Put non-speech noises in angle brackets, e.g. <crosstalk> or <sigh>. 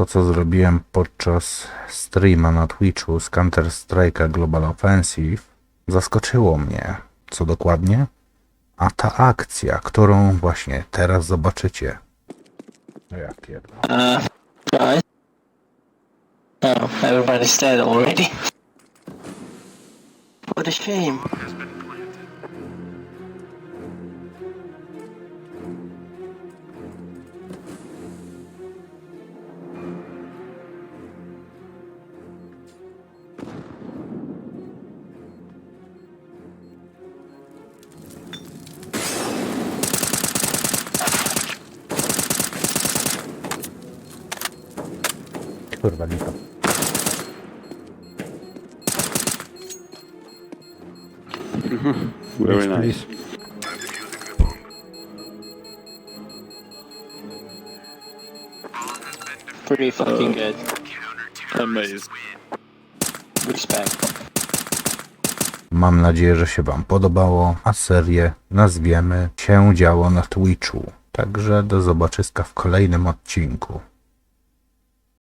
to, co zrobiłem podczas streama na Twitchu z Counter-Strike'a Global Offensive, zaskoczyło mnie. Co dokładnie? A ta akcja, którą właśnie teraz zobaczycie. No ja pierdolę. Uh? Oh, everybody's dead already. What a shame. Kurwa, lipa. <laughs> Very nice. please. Pretty fucking good. Amazing. Respect. Mam nadzieję, że się Wam podobało, a serię nazwiemy się działo na Twitchu. Także do zobaczyska w kolejnym odcinku.